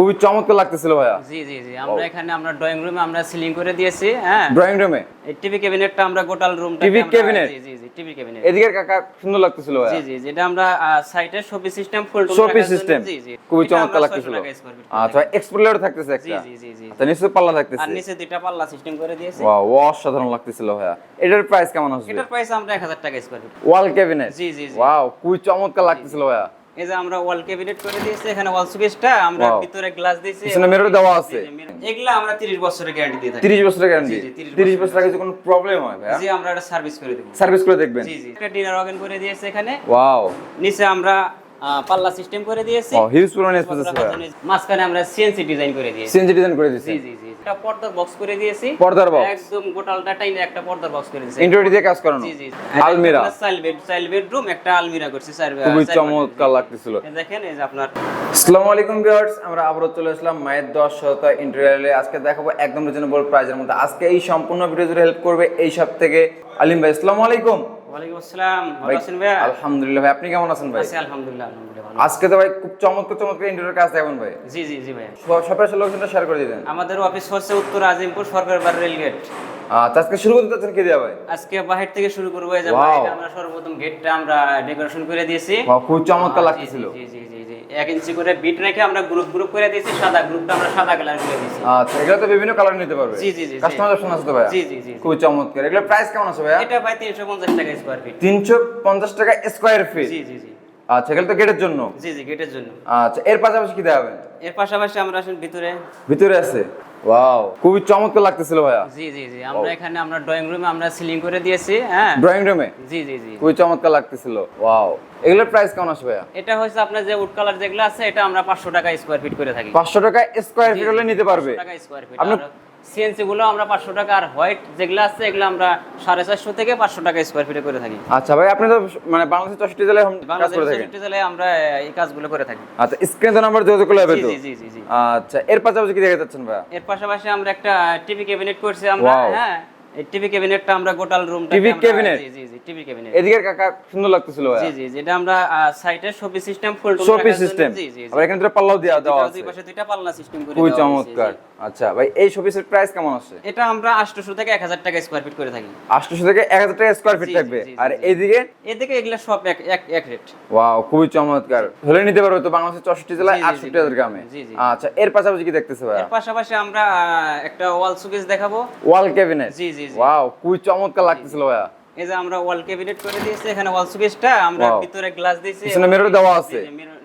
খুবই চমৎকার লাগতেছিল ভাইয়া। জি জি জি। আমরা এখানে আমরা ড্রয়িং রুমে আমরা সিলিং করে দিয়েছি হ্যাঁ? ড্রয়িং রুমে এই টিভি ক্যাবিনেটটা আমরা গোটাল রুম TV cabinet? জি জি জি টিভি ক্যাবিনেট এদিকে কাকা সুন্দর লাগতেছিল ভাইয়া। জি জি যেটা আমরা সাইটে শপি সিস্টেম ফুল শোপিস সিস্টেম জি জি। খুবই চমৎকার লাগতেছিল। আচ্ছা এক্সপ্লোর থাকতেছে একটা। জি জি জি আচ্ছা নিশ্চয় পাল্লা থাকতেছে। আর নিচে দুইটা পাল্লা সিস্টেম করে দিয়েছি। ওয়াও অসাধারণ লাগতেছিল ভাইয়া। এটার প্রাইস কেমন আসবে? এটার প্রাইস আমরা 1000 টাকা স্কয়ার ফিট ওয়াল ক্যাবিনেট জি জি জি। ওয়াও খুবই চমৎকার লাগতেছিল ভাইয়া। এই যে আমরা ওয়াল ক্যাবিনেট করে দিয়েছি এখানে ওয়াল সুকেসটা আমরা ভিতরে গ্লাস দিয়েছি পিছনে mirror দেওয়া আছে। এগুলা আমরা 30 বছরের গ্যারান্টি দিয়ে থাকি। 30 বছরের গ্যারান্টি জি, জি, 30 30 বছর আগে কোনো প্রবলেম হয় ভাইয়া? জি আমরা এটা সার্ভিস করে দেব। সার্ভিস করে দেখবেন। জি জি। একটা ডিনার ওয়াগন করে দিয়েছি এখানে। ওয়াও নিচে আমরা পাল্লা সিস্টেম করে দিয়েছি। ও হিউজ পরিমাণ স্পেস আছে মাঝখানে আমরা সিএনসি ডিজাইন করে দিয়েছি। সিএনজি ডিজাইন করে দিয়েছে জি জি জি। একটা পর্দার বক্স করে দিয়েছি। পর্দার box? একদম গোটালটা টাইনে একটা পর্দার বক্স করে দিয়েছি। ইন্টেরিয়র দিয়ে কাজ করানো? জি জি আলমিরা? চাইল্ড বেড চাইল্ড বেডরুম একটা আলমিরা করছি স্যার খুবই চমৎকার লাগতেছিল। দেখেন এই যে আপনার আসসালামু আলাইকুম ভিউয়ার্স আমরা আবারও চলে আসলাম মায়ের দশ শত ইন্টেরিয়রে আজকে দেখাবো একদম রিজনেবল প্রাইসের মধ্যে। আজকে এই সম্পূর্ণ ভিডিও জুড়ে হেল্প করবে এই সব থেকে আলিম ভাই। আসসালামু আলাইকুম। ওয়ালাইকুম আসসালাম। ভালো আছেন ভাইয়া? আলহামদুলিল্লাহ ভাই আপনি কেমন আছেন ভাই? আছি আলহামদুলিল্লাহ আলহামদুলিল্লাহ আজকে তো ভাই খুব চমৎকার চমৎকার ইন্টেরিয়র কাজ দেখুন ভাই। জি জি জি ভাইয়া। সবাই আসলে লোকেশনটা শেয়ার করে দিবেন আমাদের অফিস হচ্ছে উত্তর আজিমপুর সরকার বার রেলগেট আচ্ছা আজকে শুরু করতে চাচ্ছেন কে দিয়া ভাই? আজকে বাহির থেকে শুরু করব এই যে আমরা সর্বপ্রথম গেটটা আমরা ডেকোরেশন করে দিয়েছি। খুব চমৎকার লাগতেছিল। জি জি জি এক ইঞ্চি করে বিট রেখে আমরা গ্রুপ গ্রুপ করে দিয়েছি সাদা গ্রুপটা আমরা সাদা কালার করে দিয়েছি। আচ্ছা এগুলো তো বিভিন্ন কালার নিতে পারবে। জি, জি, জি। কাস্টমার অপশন আছে তো ভাই জি, জি, জি। খুব চমৎকার। এগুলো প্রাইস কেমন আছে ভাই এটা ভাই তিনশো পঞ্চাশ টাকা স্কোয়ার ফিট তিনশো পঞ্চাশ টাকা স্কয়ার ফিট জি জি জি। আচ্ছা এগুলো তো গেটের জন্য? জি জি গেটের জন্য। আচ্ছা এর পাশাপাশি কি দেখাবেন এর পাশাপাশি আমরা আসেন ভিতরে। ভিতরে আছে? ওয়াও খুবই চমৎকার লাগতেছিল ভাইয়া। জি জি জি আমরা এখানে আমরা ড্রয়িং রুমে আমরা সিলিং করে দিয়েছি হ্যাঁ। ড্রয়িং রুমে জি জি জি। খুবই চমৎকার লাগতেছিল। ওয়াও এগুলোর প্রাইস কেমন আছে ভাইয়া? এটা হচ্ছে আপনার যে উড কালার যেগুলো আছে এটা আমরা পাঁচশো টাকা স্কোয়ার ফিট করে থাকি। পাঁচশো টাকা স্কোয়ার ফিট হলে নিতে পারবে। টাকা স্কোয়ার ফিট আপনি- সিএনসি গুলো আমরা পাঁচশো টাকা আর হোয়াইট যেগুলো আছে এগুলো আমরা সাড়ে চারশো থেকে পাঁচশো টাকা স্কোয়ার ফিটে করে থাকি। আচ্ছা ভাই আপনি তো মানে চৌষট্টি জেলায় বাংলাদেশ চৌষট্টি জেলায় আমরা এই কাজগুলো করে থাকি। আচ্ছা স্ক্রিন তো নাম্বার যোগাযোগ করলে হবে জি জি জি জি জি। আচ্ছা এর পাশাপাশি কি ভাইয়া? এর পাশাপাশি আমরা একটা টিভি ক্যাবিনেট করছি আমরা হ্যাঁ এই টিভি ক্যাবিনেটটা আমরা গোটাল রুম TV cabinet? জি জি জি টিভি ক্যাবিনেট এদিকে কাকা সুন্দর লাগতেছিল জি জি যেটা আমরা সাইটে শপি সিস্টেম ফুল শোপিস সিস্টেম জি জি আবার এখানে দুটো পাল্লাও দেওয়া দেওয়া দুই পাশে দুইটা পাল্লা সিস্টেম করে দেওয়া হয়েছে, জি, চমৎকার। আচ্ছা ভাই এই শোপিসের প্রাইস কেমন আছে এটা আমরা 800 থেকে 1000 টাকা স্কয়ার ফিট করে থাকি। আটশোশো থেকে এক হাজার টাকা স্কোয়ার ফিট থাকবে? আর। এইদিকে এদিকে? এগুলা সব এক এক রেট ওয়াও খুবই চমৎকার। হলে নিতে পারবে তো বাংলাদেশের চৌষট্টি জেলায় জি, জি, আটষট্টি জি, হাজার গ্রামে। জি, জি। আচ্ছা এর পাশাপাশি কি দেখতেছে এর পাশাপাশি আমরা একটা ওয়াল সুকেস দেখাবো। ওয়াল ক্যাবিনেট জি, জি। ওয়াও খুবই চমৎকার লাগতেছিল ভাইয়া। এই যে আমরা ওয়াল ক্যাবিনেট করে দিয়েছি এখানে ওয়াল সুকেসটা আমরা ভিতরে গ্লাস দিয়েছি পিছনে mirror দেওয়া আছে।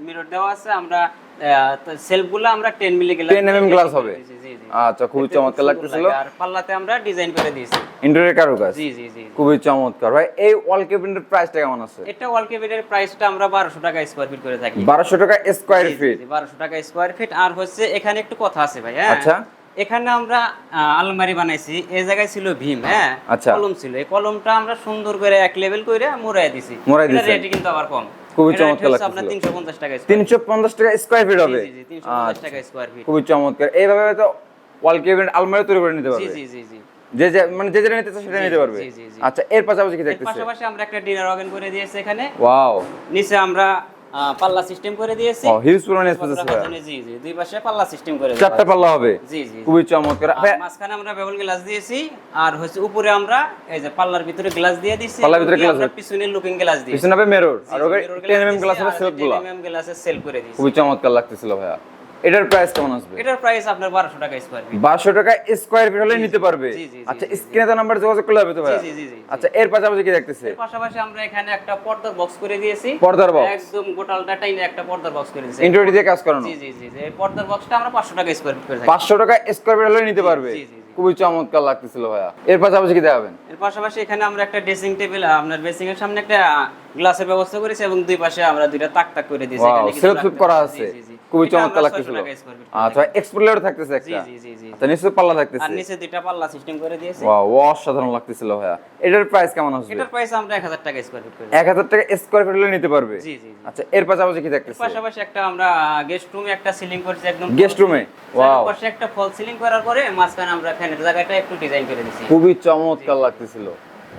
মিরর দেওয়া আছে আমরা সেলফগুলো আমরা 10 মিলি গ্লাস 10 mm glass হবে। আচ্ছা খুবই চমৎকার লাগতেছিল। আর পাল্লাতে আমরা ডিজাইন করে দিয়েছি। ইন্টেরিয়র কারুকাজ? জি জি জি খুবই চমৎকার। ভাই এই ওয়াল ক্যাবিনেটের প্রাইসটা কেমন আছে? এটা ওয়াল ক্যাবিনেটের প্রাইসটা আমরা 1200 টাকা স্কয়ার ফিট করে থাকি। বারোশো টাকা স্কোয়ার ফিট বারোশো টাকা স্কোয়ার ফিট আর হচ্ছে এখানে একটু কথা আছে ভাই হ্যাঁ? আচ্ছা। এখানে আমরা আলমারি বানাইছি। এই জায়গায় ছিল ভীম হ্যাঁ? আচ্ছা। কলম ছিল। এই কলমটা আমরা সুন্দর করে এক লেভেল করে মোড়াই দিছি। মোড়াই। রেট কিন্তু আবার কম। খুবই চমৎকার লাগছে আপনার 350 টাকা square তিনশো পঞ্চাশ টাকা স্কোয়ার ফিট হবে। জি জি 350 আচ্ছা, টাকা স্কোয়ার ফিট খুবই চমৎকার। এইভাবে তো ওয়াল ক্যাবিনেট আলমারি তৈরি করে নিতে পারবে। জি জি জি যে যে মানে যে যেটা নিতে চায় সেটা নিতে পারবে। আচ্ছা এর পাশাপাশি কি দেখতেছি? পাশাপাশি আমরা একটা ডিনার অর্গান করে দিয়েছি এখানে। ওয়াও নিচে আমরা পাল্লা সিস্টেম করে দিয়েছি। ও হিউজ স্পেস আছে জি জি দুই পাশে পাল্লা সিস্টেম করে চারটা পাল্লা হবে? জি জি খুবই চমৎকার। মাঝখানে আমরা বেবল গ্লাস দিয়েছি আর হচ্ছে উপরে আমরা এই যে পাল্লার ভিতরে গ্লাস দিয়ে দিয়েছি। পাল্লার ভিতরে গ্লাস পিছনে লুকিং গ্লাস দিয়েছি। পিছনে হবে মিরর আর ওকে 10 এমএম গ্লাস হবে সেলফগুলা গ্লাসের সেল করে দিয়েছি। খুবই চমৎকার লাগতেছিল ভাইয়া। এটার প্রাইস কেমন আসবে এটার প্রাইস আপনার 1200 টাকা স্কয়ার ফিট বারোশো টাকা স্কোয়ার ফিট হলে নিতে পারবে আচ্ছা। স্ক্রিনে তো নাম্বার যোগাযোগ করলে হবে তো ভাইয়া জি, জি, জি। আচ্ছা এর পাশাপাশি কি দেখতেছে এর পাশাপাশি আমরা এখানে একটা পর্দার বক্স করে দিয়েছি পর্দার box? একদম গোটালটা টাইনে একটা পর্দার বক্স করে দিয়েছি ইন্টেরিয়র দিয়ে কাজ করানো জি জি জি। এই পর্দার বক্সটা আমরা 500 টাকা স্কয়ার ফিট করে থাকি পাঁচশো টাকা স্কোয়ার ফিট হলে নিতে পারবে জি, জি। খুবই চমৎকার লাগতেছিল ভাইয়া এর পাশাপাশি কি দেখাবেন এর পাশাপাশি এখানে আমরা একটা ড্রেসিং টেবিল আপনার ড্রেসিং এর সামনে একটা গ্লাসের ব্যবস্থা করেছি এবং দুই পাশে আমরা দুইটা তাক তাক করে দিয়েছি এখানে কিছু করা আছে জি, জি। খুবই চমৎকার লাগতেছিল। 600 টাকা square feet করে আচ্ছা এক্সপ্লোর থাকতেছে একটা। জি জি জি আচ্ছা নিশ্চয় পাল্লা আর নিচে দুইটা পাল্লা সিস্টেম করে দিয়েছি। ওয়াও অসাধারণ লাগতেছিল ভাইয়া। এটার প্রাইস কেমন আসবে? এটার প্রাইস আমরা 1000 টাকা স্কয়ার ফিট করে এক হাজার টাকা স্কোয়ার ফিট হলে নিতে পারবে? জি জি আচ্ছা এর পাশাপাশি কি দেখতেছে পাশাপাশি একটা আমরা গেস্ট রুমে একটা সিলিং করেছি একদম গেস্ট রুমে ওয়াও পাশে একটা ফল সিলিং করার পরে মাঝখানে আমরা ফ্যানের জায়গাটা একটু ডিজাইন করে দিয়েছি। খুবই চমৎকার লাগতেছিল।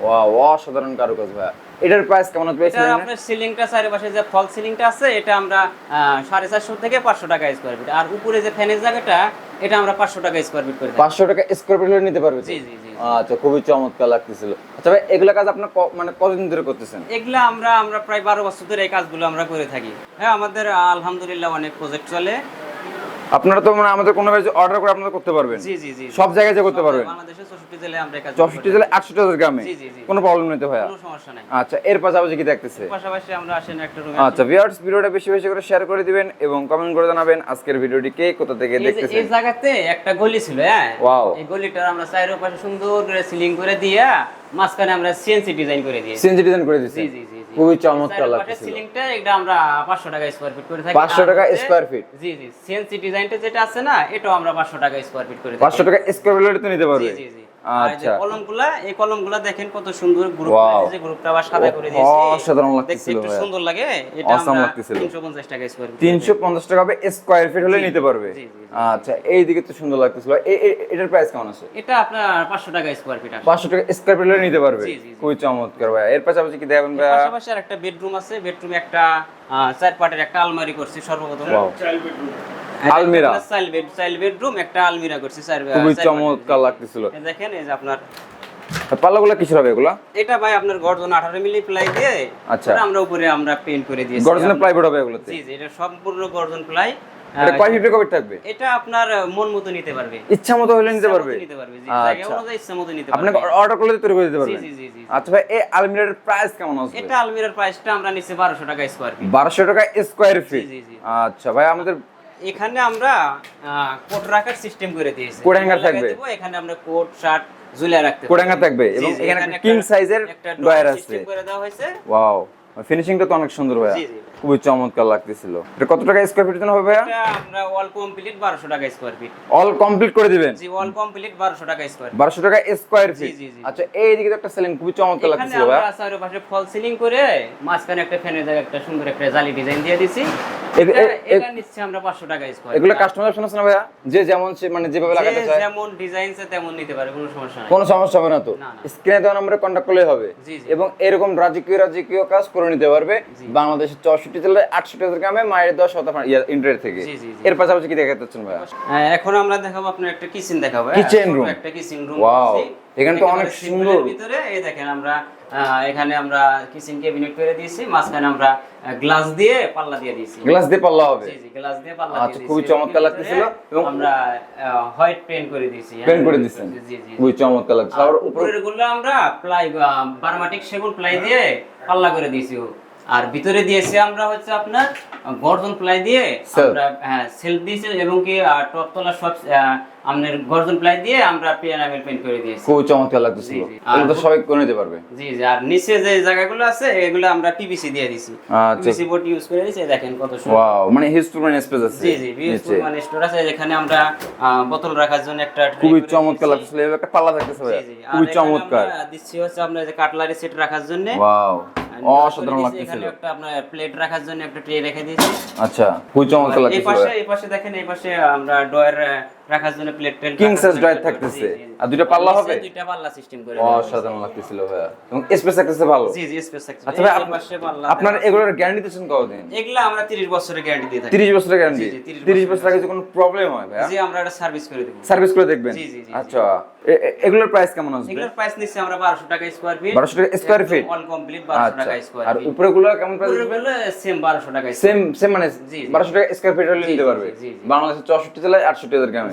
ওয়াও অসাধারণ কারুকাজ ভাইয়া। এটার প্রাইস কেমন হবে এটা আপনার সিলিংটা চারিপাশে যে ফল সিলিংটা আছে এটা আমরা আহ, সাড়ে চারশো থেকে পাঁচশো টাকা স্কোয়ার ফিট আর উপরে যে ফ্যানের জায়গাটা এটা আমরা পাঁচশো টাকা স্কোয়ার ফিট করে থাকি। পাঁচশো টাকা স্কোয়ার ফিট নিতে পারবে জি জি জি আচ্ছা খুবই চমৎকার লাগতেছিল। আচ্ছা ভাই এগুলা কাজ আপনার মানে কতদিন ধরে করতেছেন? এগুলা আমরা আমরা প্রায় বারো বছর ধরে এই কাজগুলো আমরা করে থাকি। হ্যাঁ আমাদের আলহামদুলিল্লাহ অনেক প্রজেক্ট চলে। আপনারা তো মানে আমাদের কোনো অর্ডার করে আপনারা করতে পারবেন। জি জি জি। সব জায়গায় করতে পারবেন। বাংলাদেশে চৌষট্টি জেলায় আমরা কাজ চৌষট্টি জেলায় আটশো টাকার গ্রামে। জি, জি, জি। কোনো প্রবলেম নেই তো ভাইয়া। কোনো সমস্যা নাই। আচ্ছা এর পাশাপাশি কি দেখতেছে? পাশাপাশি আমরা আসেন একটা রুমে আচ্ছা ভিউয়ার্স ভিডিওটা বেশি বেশি করে শেয়ার করে দিবেন এবং কমেন্ট করে জানাবেন আজকের ভিডিওটি কে কোথা থেকে দেখতেছেন? এই জায়গাতে একটা গলি ছিল হ্যাঁ? Wow. এই গলিটার আমরা চাইরো পাশে সুন্দর করে সিলিং করে দিয়া মাঝখানে আমরা সিএনসি ডিজাইন করে দিয়েছি। সিএনজি ডিজাইন করে দিয়েছে জি জি জি। খুবই চমৎকার লাগছে সিলিংটা এটা আমরা 500 টাকা স্কয়ার ফিট করে থাকি। 500 আর টাকা স্কয়ার ফিট জি জি সিএনসি ডিজাইনটা যেটা আছে না এটাও আমরা 500 টাকা স্কয়ার ফিট করে থাকি। পাঁচশো টাকা স্কয়ার ফিট তো নিতে পারবে। জি জি। আচ্ছা। কলমগুলা এই কলমগুলা দেখেন কত সুন্দর গ্রুপ Wow. গ্রুপটা আবার সাদা করে দিয়েছি। অসাধারণ লাগতেছিল একটু সুন্দর লাগে। এটা Awesome লাগতেছিল। 350 টাকা স্কয়ার ফিট তিনশো পঞ্চাশ টাকা হবে স্কোয়ার ফিট হলে নিতে পারবে। জি, জি, জি। আচ্ছা এই দিকে তো সুন্দর লাগতেছিল। এটার প্রাইস কেমন আছে? এটা আপনার 500 টাকা স্কয়ার ফিট আসে পাঁচশো টাকা স্কোয়ার ফিট হলে নিতে পারবে। চমৎকার ভাইয়া। এর পাশাপাশি কি দেখাবেন পাশাপাশি একটা বেডরুম আছে। বেডরুমে একটা চার পাটের একটা আলমারি করছি সর্বপ্রথম. আলমিরা। চাইল্ড বেড চাইল্ড বেডরুম একটা আলমিরা করছি চার খুবই চমৎকার লাগতেছিল। দেখেন এই যে আপনার পাল্লাগুলো কিসের হবে এগুলা? এটা ভাই আপনার গর্জন 18 মিলি প্লাই দিয়ে আচ্ছা। আমরা উপরে আমরা পেইন্ট করে দিয়েছি। প্লাইবোর্ড হবে এগুলোতে? জি জি এটা সম্পূর্ণ গর্জন প্লাই। এটা কয় ফিট কবে থাকবে? এটা আপনার মন মতো নিতে পারবে। ইচ্ছা মতো হলে নিতে পারবে? নিতে পারবে জি জায়গা আচ্ছা। অনুযায়ী ইচ্ছা মতো নিতে আপনি অর্ডার করলে তৈরি করে দিতে পারবেন? জি, জি, জি। আচ্ছা ভাই এই আলমিরার প্রাইস কেমন আসবে? এটা আলমিরার প্রাইসটা আমরা নিচ্ছি 1200 টাকা স্কয়ার ফিট বারোশো টাকা স্কোয়ার ফিট জি, জি। আচ্ছা ভাই আমাদের এখানে আমরা কোট রাখার সিস্টেম করে দিয়েছি। কোট হ্যাঙ্গার থাকবে? এখানে আমরা কোট শার্ট ঝুলিয়ে রাখতে কোট হ্যাঙ্গার থাকবে এবং এখানে কিং সাইজের ডয়ার আছে। সিস্টেম করে দেওয়া হয়েছে। ওয়াও ফিনিশিংটা তো অনেক সুন্দর ভাইয়া। জি, জি। খুবই চমৎকার লাগতেছিল। এটা কত টাকা স্কোয়ার ফিট জন্য হবে ভাইয়া? আমরা অল কমপ্লিট 1200 টাকা স্কয়ার ফিট অল কমপ্লিট করে দিবেন? জি অল কমপ্লিট 1200 টাকা স্কয়ার বারোশো টাকা স্কোয়ার ফিট জি, জি। আচ্ছা এই দিকে তো একটা সেলিং খুবই চমৎকার লাগতেছিল আমরা ভাইয়া। চারপাশে ফল সিলিং করে মাঝখানে একটা ফ্যানের জায়গায় একটা সুন্দর একটা জালি ডিজাইন দিয়ে দিছি। এটা- নিচ্ছে আমরা 500 টাকা স্কয়ার এগুলো কাস্টমার অপশন আছে না ভাইয়া? যে যেমন মানে যেভাবে লাগাতে চায়। যেমন ডিজাইন তেমন নিতে পারে কোনো সমস্যা নাই। কোনো সমস্যা হবে না তো। স্ক্রিনে দেওয়া নম্বরে কন্ট্যাক্ট করলেই হবে। এবং এরকম রাজকীয় রাজকীয় কাজ করে নিতে পারবে বাংলাদেশের চৌষট্টি জেলায় আটষট্টি হাজার গ্রামে মায়ের দশ শতাংশ ইন্টারের থেকে। এর পাশাপাশি কি দেখাতে চাচ্ছেন ভাইয়া হ্যাঁ, এখন আমরা দেখাবো আপনার একটা কিচেন দেখাবো হ্যাঁ? Kitchen ছোট room। একটা কিচেন রুম Wow, এখানে তো অনেক সুন্দর। ভিতরে এই দেখেন আমরা এখানে আমরা কিচেন ক্যাবিনেট করে দিয়েছি মাঝখানে আমরা গ্লাস দিয়ে পাল্লা দিয়ে দিয়েছি গ্লাস দিয়ে পাল্লা হবে জি জি গ্লাস দিয়ে পাল্লা আচ্ছা, খুবই চমৎকার লাগতেছিল এবং- আমরা হোয়াইট পেইন্ট করে দিয়েছি হ্যাঁ? পেন করে দিচ্ছেন জি জি। খুবই চমৎকার লাগছে আর আর উপরে উপরেরগুলো আমরা প্লাই বারমাটিক সেগুন প্লাই দিয়ে পাল্লা করে দিয়েছি আর ভিতরে দিয়েছি আমরা হচ্ছে আপনার গর্জন প্লাই দিয়ে আমরা হ্যাঁ সেলফ দিয়েছি এবং কি টপ তলা সব আপনার গর্জন প্লাই দিয়ে আমরা পিয়ানামেল পেইন্ট করে দিয়েছি। খুবই চমৎকার লাগতেছিল। তো সবাই করে নিতে পারবে। জি জি। আর নিচে যে জায়গাগুলো আছে এগুলো আমরা পিভিসি দিয়ে আচ্ছা। পিভিসি বোর্ড ইউজ করে দিয়েছি দেখেন কত সুন্দর। ওয়াও মানে পরিমাণ স্পেস আছে জি জি নিচে। মানে স্টোর আছে যেখানে আমরা বোতল রাখার জন্য একটা খুবই চমৎকার দিয়েছি। লাগতেছিল একটা পাল্লা থাকতেছে জি, জি। খুবই চমৎকার। দিচ্ছি হচ্ছে আপনার যে কাটলারি সেট রাখার জন্য। ওয়াও অসাধারণ লাগতেছিল। একটা আপনার প্লেট রাখার জন্য একটা ট্রে রেখে দিয়েছি। আচ্ছা খুব চমৎকার এই পাশে এই পাশে দেখেন এই পাশে আমরা ডয়ার রাখার জন্য প্লেট টেল জন্য dryer একটা- থাকতেছে। আর দুইটা পাল্লা হবে? দুইটা পাল্লা সিস্টেম করে। অসাধারণ লাগতেছিল ভাইয়া। এবং স্পেস থাকতেছে ভালো। জি জি স্পেস থাকছে আচ্ছা ভাই আপনার এগুলোর গ্যারান্টি দিচ্ছেন কতদিন? এগুলা আমরা 30 বছরের গ্যারান্টি দিয়ে থাকি। তিরিশ বছরের গ্যারান্টি জি, জি, 30 বছর আগে কোনো প্রবলেম হয় ভাইয়া? জি আমরা এটা সার্ভিস করে দেব। সার্ভিস করে দেখবেন? জি, জি, আচ্ছা। এগুলোর প্রাইস কেমন আসবে? এগুলোর প্রাইস নিচ্ছে আমরা 1200 টাকা স্কয়ার ফিট 1200 টাকা square feet? অল কমপ্লিট 1200 আচ্ছা। টাকা স্কয়ার আর ফিট উপরে গুলো কেমন প্রাইস সেম 1200 টাকা সেম সেম মানে জি, জি। বারোশো টাকা স্কোয়ার ফিট হলে নিতে পারবে। বাংলাদেশের চৌষট্টি জেলায় আটষট্টি হাজার গ্রামে।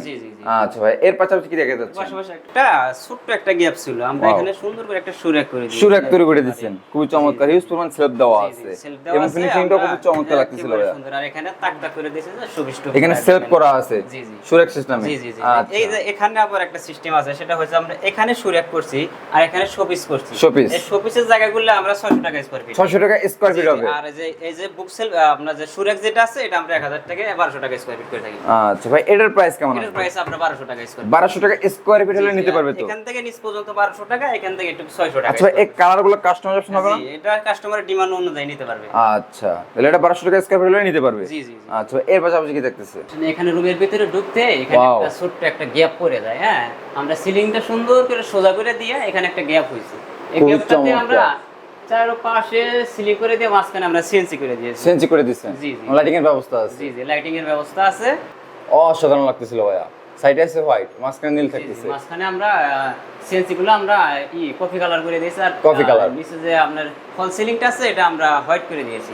আচ্ছা ভাই এর পাশাপাশি কি দেখা যাচ্ছে পাশাপাশি একটা ছোট্ট একটা গ্যাপ ছিল। আমরা এখানে সুন্দর করে একটা সুরাক করে দিয়েছি। সুরাক তৈরি করে দিচ্ছেন খুবই চমৎকার হিউজ পরিমাণ সেলফ দেওয়া আছে। এবং ফিনিশিংটা খুব চমৎকার লাগতেছিল ভাইয়া। সুন্দর। আর এখানে করে সুবিষ্ট এখানে সেলফ করা আছে। জি, জি। সুরাক সিস্টেমে জি জি জি। আচ্ছা। এই যে এখানে আবার একটা সিস্টেম আছে সেটা হচ্ছে আমরা এখানে সুরাক করছি আর এখানে শোপিস করছি। Showpiece। এই শোপিসের জায়গাগুলো আমরা 600 টাকা স্কয়ার ফিট ছশো টাকা স্কোয়ার ফিট হবে। আর যে এই যে বুক সেল আপনার যে সুরাক যেটা আছে এটা আমরা 1000 টাকা 1200 টাকা স্কয়ার ফিট করে থাকি। আচ্ছা ভাই এটার প্রাইস কেমন আছে? প্রাইস আমরা 1200 টাকা স্কয়ার বারোশো টাকা স্কোয়ার ফিট হলে নিতে পারবে তো। এখান থেকে নিচ পর্যন্ত 1200 টাকা এখান থেকে একটু 600 টাকা আচ্ছা এই কালার কাস্টমার অপশন হবে জি, এটা কাস্টমারের ডিমান্ড অনুযায়ী নিতে পারবে। আচ্ছা তাহলে এটা বারোশো টাকা স্কোয়ার ফিট হলে নিতে পারবে? জি জি জি। আচ্ছা এর পাশাপাশি কি দেখতেছে? এখানে রুমের ভিতরে ঢুকতে এখানে একটা ছোট্ট একটা গ্যাপ পড়ে যায় হ্যাঁ? আমরা সিলিংটা সুন্দর করে সোজা করে দিয়ে এখানে একটা গ্যাপ হয়েছে। এই গ্যাপটাতে আমরা চারপাশে সিলিং করে দিয়ে মাঝখানে আমরা সিএনসি করে দিয়েছি। সেন্সি করে দিচ্ছেন। জি, জি। লাইটিং এর ব্যবস্থা আছে। জি জি লাইটিং এর ব্যবস্থা আছে। অসাধারণ লাগতেছিল ভাইয়া। সাইডে আছে হোয়াইট মাঝখানে নীল থাকতেছে। মাঝখানে আমরা সিএনসি গুলো আমরা ই কফি কালার করে দিয়েছি আর colour। আহ, নিচে যে আপনার ফল সিলিংটা আছে এটা আমরা হোয়াইট করে দিয়েছি।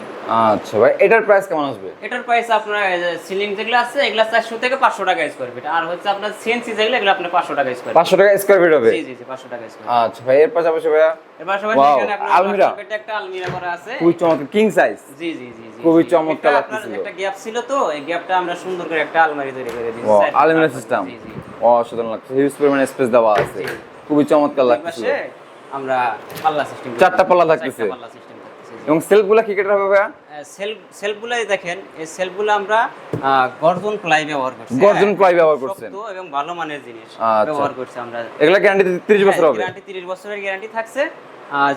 আচ্ছা ভাই এটার প্রাইস কেমন আসবে? এটার প্রাইস আপনার সিলিং যেগুলো আছে এগুলো চারশো থেকে পাঁচশো টাকা স্কোয়ার ফিট আর হচ্ছে আপনার সিএনসি যেগুলো এগুলো আপনার পাঁচশো টাকা স্কোয়ার পাঁচশো টাকা স্কোয়ার ফিট হবে? জি জি পাঁচশো টাকা স্কোয়ার আচ্ছা ভাই এর পাশাপাশি ভাইয়া? এর পাশাপাশি এখানে আপনার আলমিরা। একটা আলমিরা করা আছে। খুবই চমৎকার কিং সাইজ জি জি জি খুবই চমৎকার লাগতেছিল। একটা গ্যাপ ছিল তো এই গ্যাপটা আমরা সুন্দর করে একটা আলমারি তৈরি করে দিয়েছি। আলমিরা সিস্টেম অসাধারণ লাগছে। হিউজ পরিমাণে স্পেস দেওয়া আছে। খুবই চমৎকার লাগছে আমরা পাল্লা সিস্টেম চারটা পাল্লা থাকতেছে। পাল্লা সিস্টেম এবং সেলফগুলা কি কেটে হবে সেলফ সেলফগুলাই দেখেন এই সেলফগুলো আমরা গর্জন প্লাই ব্যবহার করছি। গর্জন প্লাই ply ব্যবহার শক্ত তো এবং ভালো মানের জিনিস আচ্ছা। ব্যবহার করছি আমরা। এগুলা গ্যারান্টি তিরিশ বছর হবে। গ্যারান্টি 30 বছরের গ্যারান্টি থাকছে।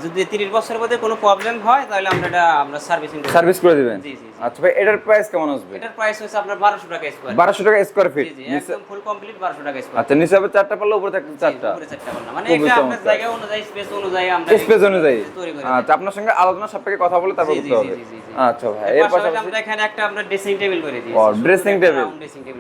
যদি 30 বছরের মধ্যে কোনো প্রবলেম হয় তাহলে আমরা এটা আমরা সার্ভিসিং সার্ভিস করে দিবেন জি, জি, জি। আচ্ছা ভাই এটার প্রাইস কেমন আসবে এটার প্রাইস হচ্ছে আপনার 1200 টাকা স্কয়ার টাকা স্কোয়ার ফিট জি একদম ফুল কমপ্লিট 1200 টাকা স্কয়ার আচ্ছা নিচে হবে চারটা পাল্লা উপরে থাকবে চারটা উপরে চারটা পাল্লা। মানে এটা আপনার। জায়গা অনুযায়ী স্পেস অনুযায়ী আমরা স্পেস অনুযায়ী আচ্ছা আপনার সঙ্গে আলোচনা সাপেক্ষে কথা বলে তারপর করতে হবে। আচ্ছা ভাই এর পাশাপাশি আমরা এখানে একটা আমরা ড্রেসিং টেবিল করে দিয়েছি ও। ড্রেসিং টেবিল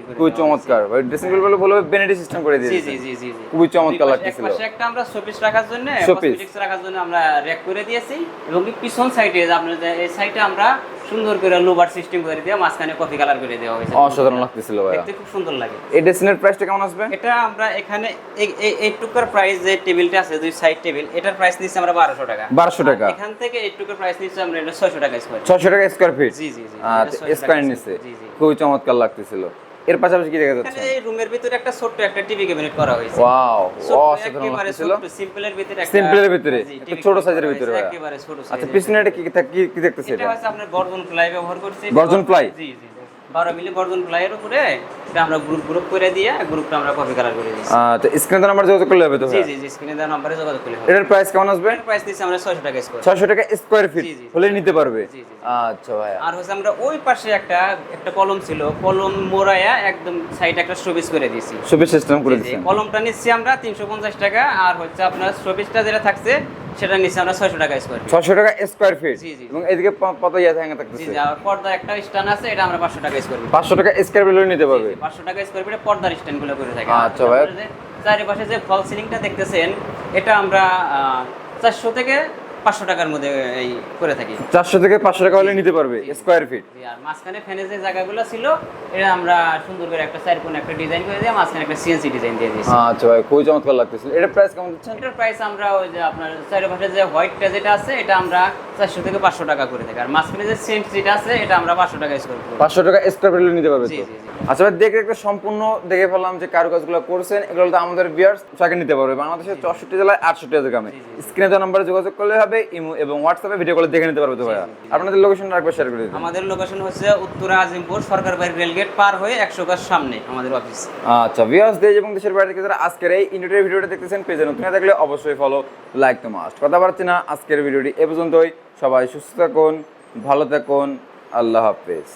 করে খুবই চমৎকার ভাই ড্রেসিং টেবিল বলে বেনেডি সিস্টেম করে দিয়েছে জি জি জি জি খুবই চমৎকার পাশে-। একটা আমরা শোপিস রাখার জন্য। কসমেটিক্স রাখার জন্য আমরা র‍্যাক করে দিয়েছি এবং পিছন সাইডে আপনার এই সাইডে আমরা সুন্দর করে লোবার সিস্টেম করে দিয়ে মাঝখানে কফি কালার করে দেওয়া হয়েছে। অসাধারণ লাগতেছিল ভাইয়া। দেখতে খুব সুন্দর লাগে। এই ড্রেসিংয়ের প্রাইসটা কেমন আসবে? এটা আমরা এখানে এই- এই এইটুকার প্রাইস যে টেবিলটা আছে দুই সাইড টেবিল এটার প্রাইস নিচ্ছে আমরা বারোশো টাকা। বারোশো টাকা। এখান থেকে এইটুকার প্রাইস নিচ্ছে আমরা এটা ছয়শো টাকা স্কোয়ার ছশো টাকা স্কোয়ার ফিট জি জি জি আচ্ছা 600 টাকা স্কোয়ার নিচ্ছে। জি জি। খুবই চমৎকার লাগতেছিল। এর পাশাপাশি কি দেখা যাচ্ছে? এই রুমের ভিতরে একটা ছোট্ট একটা টিভি ক্যাবিনেট করা হয়েছে। ওয়াও ওয়াও অসাধারণ একেবারে লাগতেছিল ছোট্ট, সিম্পলের ভিতরে একটা- সিম্পলের ভিতরে, একটা ছোট সাইজের ভিতরে একেবারে ছোট আচ্ছা পিছনে এটা কি কি দেখতেছে এটা এটা? হচ্ছে আপনার গর্জন প্লাই ব্যবহার করছে। গর্জন? জি জি জি। বারো মিলি গর্জন প্লাইয়ের উপরে আমরা গ্রুপ গ্রুপ করে দিয়ে গ্রুপটা আমরা কপি কালার করে দিয়েছি। আচ্ছা স্ক্রিনে নাম্বার যোগাযোগ করলে হবে তো জি জি জি স্ক্রিনে দেওয়া নাম্বারে যোগাযোগ করলে হবে। এটার প্রাইস কেমন আসবে? প্রাইস দিচ্ছি আমরা ছয়শো টাকা স্কোয়ার ছয়শো টাকা স্কোয়ার ফিট। হলে নিতে পারবে। আচ্ছা ভাইয়া। আর হচ্ছে আমরা ওই পাশে একটা একটা কলম ছিল। কলম মোড়ায়া একদম সাইড একটা শোবিস করে দিয়েছি। সুবি সিস্টেম করে জি। কলমটা নিচ্ছি আমরা তিনশো পঞ্চাশ টাকা। আর হচ্ছে আপনার শোবিসটা যেটা থাকছে সেটা নিচে আমরা ছয়শো টাকা স্কোয়ার ছয়শো টাকা স্কোয়ার ফিট জি, জি। এবং এদিকে প- কত ইয়ে হ্যাঙ্গা জি থাকতেছে। জি আর পর্দার একটা স্ট্যান্ড আছে এটা আমরা পাঁচশো টাকা স্কোয়ার ফিট পাঁচশো টাকা স্কোয়ার ফিট নিতে পারবে। পাঁচশো টাকা স্কোয়ার ফিটে পর্দার স্ট্যান্ডগুলো করে থাকে। আচ্ছা ভাই। চারিপাশে যে ফল সিলিংটা দেখতেছেন এটা আমরা চারশো থেকে পাঁচশো টাকার মধ্যে এই করে থাকি। চারশো থেকে পাঁচশো টাকা হলে নিতে পারবে স্কোয়ার ফিট আর মাঝখানে ফ্যানের যে জায়গাগুলো ছিল এটা আমরা সুন্দর করে একটা চার কোণ একটা ডিজাইন করে দিয়ে মাঝখানে একটা সিএনসি ডিজাইন দিয়ে দিয়েছি। আচ্ছা ভাই খুবই চমৎকার লাগতেছিল। এটা প্রাইস কেমন দিচ্ছেন? এটার প্রাইস আমরা ওই যে আপনার চারিপাশে যে হোয়াইটটা যেটা আছে এটা আমরা চারশো থেকে পাঁচশো টাকা করে থাকি। আর মাঝখানে যে সেন্ট যেটা আছে এটা আমরা পাঁচশো টাকা স্কোয়ার পাঁচশো টাকা স্কোয়ার ফিট নিতে পারবে জি, জি। আচ্ছা ভাই দেখে একটা সম্পূর্ণ দেখে ফেললাম যে কারুকাজগুলো করছেন। এগুলো তো আমাদের বিয়ার্স তাকে নিতে পারবে। বাংলাদেশের চৌষট্টি জেলায় আটষট্টি হাজার গ্রামে। স্ক্রিনে দেওয়া নাম্বারে যোগাযোগ করলে হবে ইমো এবং হোয়াটসঅ্যাপে ভিডিও কলে দেখে নিতে পারবে তো ভাইয়া। আপনাদের লোকেশনটা একবার শেয়ার করে দিন। আমাদের লোকেশন হচ্ছে উত্তরা আজিমপুর সরকার বাড়ি রেলগেট পার হয়ে একশো গাছ সামনে আমাদের অফিস আচ্ছা ভিউয়ার্স দেশ এবং দেশের বাইরে থেকে যারা আজকের এই ইন্টারভিউ ভিডিওটা দেখতেছেন পেজে নতুন থাকলে অবশ্যই ফলো লাইক তো মাস্ট কথা পারছি না আজকের ভিডিওটি এ পর্যন্তই। সবাই সুস্থ থাকুন ভালো থাকুন। আল্লাহ হাফেজ।